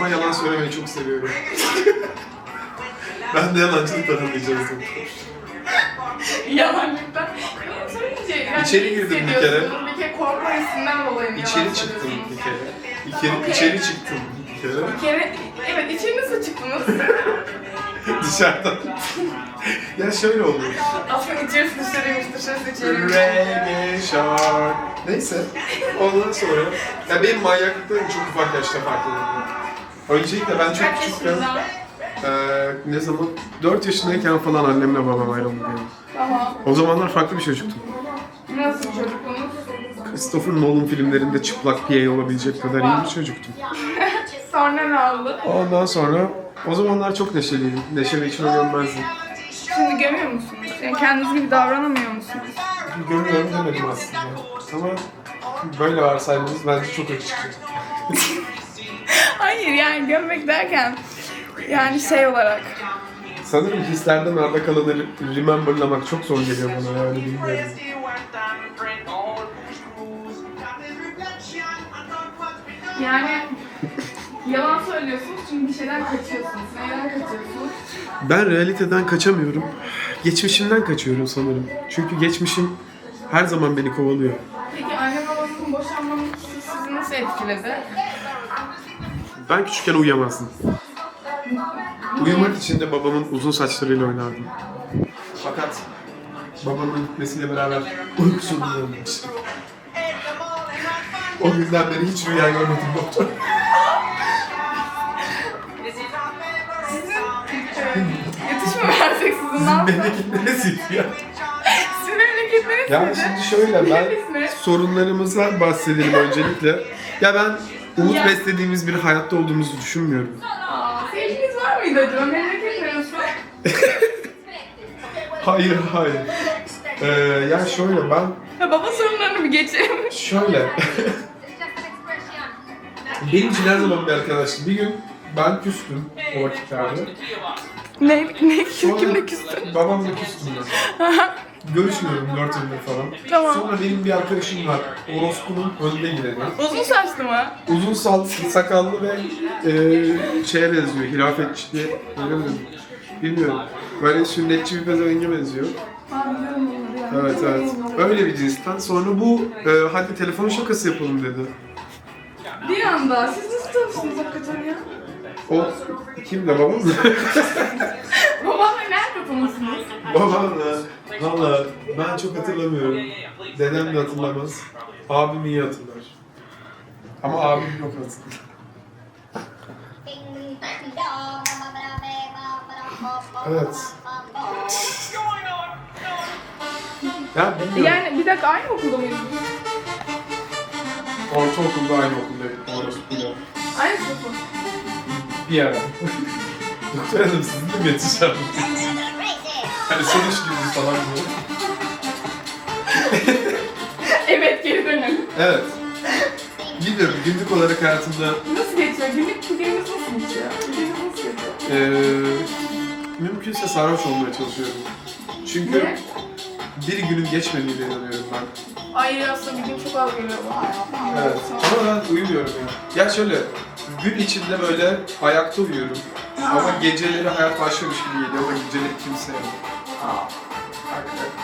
Ama yalan söylemeyi çok seviyorum. ben de yalancılıktan anlayacağım seni. Yalanlıktan. Söyleyince yani İçeri girdim bir kere. Bir kere korkma hissinden dolayı yalan İçeri çıktım bir kere. İçeri, Okey. içeri çıktım bir kere. Bir kere, evet içeri nasıl çıktınız? Dışarıdan. ya şöyle oldu. Aslında içerisi dışarıymış, dışarısı içeriymiş. Reggae shark. Neyse. Ondan sonra. Ya benim manyaklıklarım çok ufak yaşta fark edildi. Öncelikle ben çok Kaç küçükken, yaşında? eee ne zaman? 4 yaşındayken falan annemle babam ayrıldı benim. Tamam. O zamanlar farklı bir çocuktum. Nasıl çocukluğunuz? Christopher Nolan filmlerinde çıplak PA olabilecek kadar iyi bir çocuktum. Sonra ne oldu? Ondan sonra o zamanlar çok neşeliydim. Neşemi içime gömmezdim. Şimdi gömüyor musunuz? Yani kendiniz gibi davranamıyor musunuz? Gömüyorum demedim aslında. Ama böyle varsaymanız bence çok açık. Hayır yani gömmek derken yani şey olarak. Sanırım hislerden arda kalanı rememberlamak çok zor geliyor bana yani bilmiyorum. Yani yalan söylüyorsunuz çünkü bir şeyden kaçıyorsunuz. Neyden kaçıyorsunuz? Ben realiteden kaçamıyorum. Geçmişimden kaçıyorum sanırım. Çünkü geçmişim her zaman beni kovalıyor. Peki anne babanızın boşanmanız sizi nasıl etkiledi? Ben küçükken uyuyamazdım. Uyumak için de babamın uzun saçlarıyla oynardım. Fakat babamın gitmesiyle beraber uykusuzluğum olmuş. O günden beri hiç rüya görmedim doktor. Yatış mı versek sizin ne yapsak? Memleket neresiydi ya? Sizin memleket neresi? Ya şimdi şöyle ben sorunlarımızdan bahsedelim öncelikle. Ya ben umut Ya. beslediğimiz bir hayatta olduğumuzu düşünmüyorum. Aa, sevginiz var mıydı acaba? Memleket neresi? Hayır hayır. Ee, ya şöyle ben Ya baba sorunlarını bir geçelim. şöyle benim için her zaman bir arkadaştı. Bir gün ben küstüm o vakitlerde. ne, ne, Sonra kimle küstün? Babamla küstüm ben. Görüşmüyorum dört yıldır falan. Tamam. Sonra benim bir arkadaşım var. Orospu'nun önüne gireni. Uzun saçlı mı? Uzun sal, sakallı ve e, şeye benziyor, hilafetçi diye öyle mi? Bilmiyorum. Böyle sünnetçi bir pezevenge benziyor. Evet evet. Öyle bir cinsten. Sonra bu e, hadi telefon şakası yapalım dedi. Bir anda. Siz nasıl tanıştınız hakikaten ya? O kimle babam mı? Babamla nerede tanıştınız? Babamla. Valla ben çok hatırlamıyorum. Dedem de hatırlamaz. Abim iyi hatırlar. Ama abim yok aslında. Evet. Ya bilmiyorum. Yani bir dakika aynı okulda mıydınız? Ortaokulda aynı okuldaydık Orospu'yla. Aynı sınıf mı? Bir ara. Doktor hanım sizin de mi yetişeceğim? Hani sonuç gibi falan diyor. evet geri dönelim. Evet. Bilmiyorum günlük olarak hayatımda Nasıl geçiyor? Günlük günümüz nasıl geçiyor? Günümüz nasıl geçiyor? eee mümkünse sarhoş olmaya çalışıyorum. Çünkü Ne? bir günün geçmediğine inanıyorum ben. Ay aslında bir gün çok az geliyor bana. Evet. Ama ben uyumuyorum ya. Ya şöyle, gün içinde böyle ayakta uyuyorum. Ama geceleri hayat başlamış gibi geliyor ama geceleri kimse yok. 啊二十。